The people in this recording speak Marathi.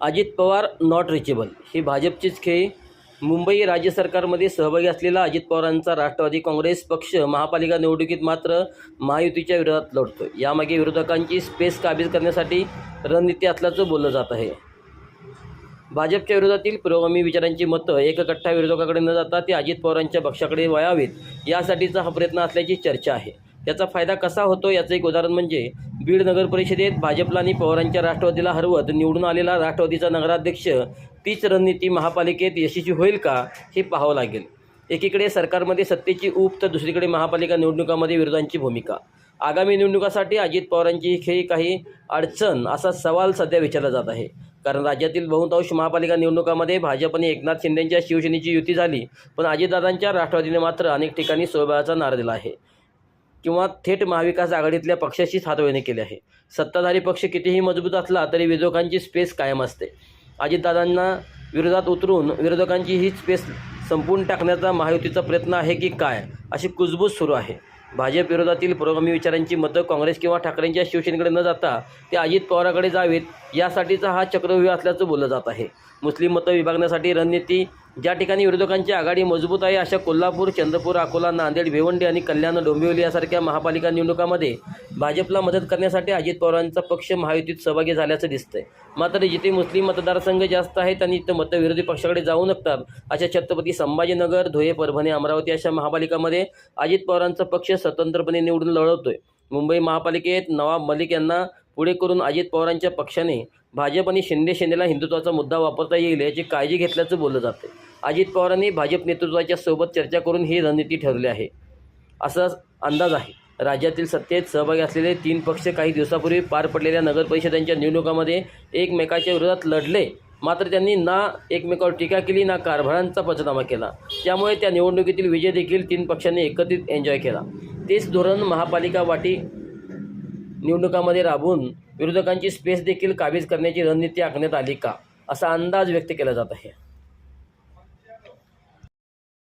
अजित पवार नॉट रिचेबल ही भाजपचीच खेळी. मुंबई राज्य सरकारमध्ये सहभागी असलेला अजित पवारांचा राष्ट्रवादी काँग्रेस पक्ष महापालिका निवडणुकीत मात्र महायुतीच्या विरोधात लढतो यामागे विरोधकांची स्पेस काबीज करण्यासाठी रणनीती असल्याचं बोललं जात आहे. भाजपच्या विरोधातील पुरोगामी विचारांची मतं एककट्ठा विरोधकाकडे न जाता ते अजित पवारांच्या पक्षाकडे वळावीत यासाठीचा हा प्रयत्न असल्याची चर्चा आहे. त्याचा फायदा कसा होतो याचं एक उदाहरण म्हणजे बीड नगर परिषदेत भाजपला आणि पवारांच्या राष्ट्रवादीला हरवत निवडून आलेला राष्ट्रवादीचा नगराध्यक्ष तीच रणनीती महापालिकेत यशस्वी होईल का हे पाहावं लागेल. एकीकडे सरकारमध्ये सत्तेची ऊप तर दुसरीकडे महापालिका निवडणुकामध्ये विरोधांची भूमिका. आगामी निवडणुकासाठी अजित पवारांची हे काही अडचण असा सवाल सध्या विचारला जात आहे. कारण राज्यातील बहुतांश महापालिका निवडणुकामध्ये भाजप आणि एकनाथ शिंदेंच्या शिवसेनेची युती झाली पण अजितदादांच्या राष्ट्रवादीने मात्र अनेक ठिकाणी स्वबळाचा नारा दिला आहे. किंवा थेट महाविकास आघाडीतल्या पक्षाशीच हातवेणी केली आहे. सत्ताधारी पक्ष कितीही मजबूत असला तरी विरोधकांची स्पेस कायम असते. अजितदादांना विरोधात उतरून विरोधकांची ही स्पेस संपवून टाकण्याचा महायुतीचा प्रयत्न आहे की काय अशी कुजबूज सुरू आहे. भाजप विरोधातील पुरोगामी विचारांची मतं काँग्रेस किंवा ठाकरेंच्या शिवसेनेकडे न जाता ते अजित पवाराकडे जावेत यासाठीचा हा चक्रव्यूह असल्याचं बोललं जात आहे. मुस्लिम मतं विभागण्यासाठी रणनीती ज्या ठिकाणी विरोधकांची आघाडी मजबूत आहे अशा कोल्हापूर चंद्रपूर अकोला नांदेड भिवंडी आणि कल्याण डोंबिवली यासारख्या महापालिका निवडणुकामध्ये भाजपला मदत करण्यासाठी अजित पवारांचा पक्ष महायुतीत सहभागी झाल्याचं दिसतंय. मात्र जिथे मुस्लिम मतदारसंघ जास्त आहेत आणि इथं मतविरोधी पक्षाकडे जाऊ नकतात अशा छत्रपती संभाजीनगर धुळे परभणी अमरावती अशा महापालिकामध्ये अजित पवारांचा पक्ष स्वतंत्रपणे निवडून लढवतोय. मुंबई महापालिकेत नवाब मलिक यांना पुढे करून अजित पवारांच्या पक्षाने भाजप आणि शिंदे सेनेला हिंदुत्वाचा मुद्दा वापरता येईल याची काळजी घेतल्याचं बोललं जाते अजित पवारांनी भाजप नेतृत्वाच्या सोबत चर्चा करून ही रणनीती ठरवली आहे. असा अंदाज आहे. राज्यातील सत्तेत सहभागी असलेले तीन पक्ष काही दिवसापूर्वी पार पडलेल्या नगरपरिषदांच्या निवडणुकामध्ये एकमेकाच्या विरोधात लढले. मात्र त्यांनी ना एकमेकावर टीका केली ना कारभारांचा पंचनामा केला. त्यामुळे त्या निवडणुकीतील विजय देखील तीन पक्षांनी एकत्रित एन्जॉय केला. तेच धोरण महापालिका वाटी निवडणुकामध्ये राबवून विरोधकांची स्पेस देखील काबीज करण्याची रणनीती आखण्यात आली का असा अंदाज व्यक्त केला जात आहे.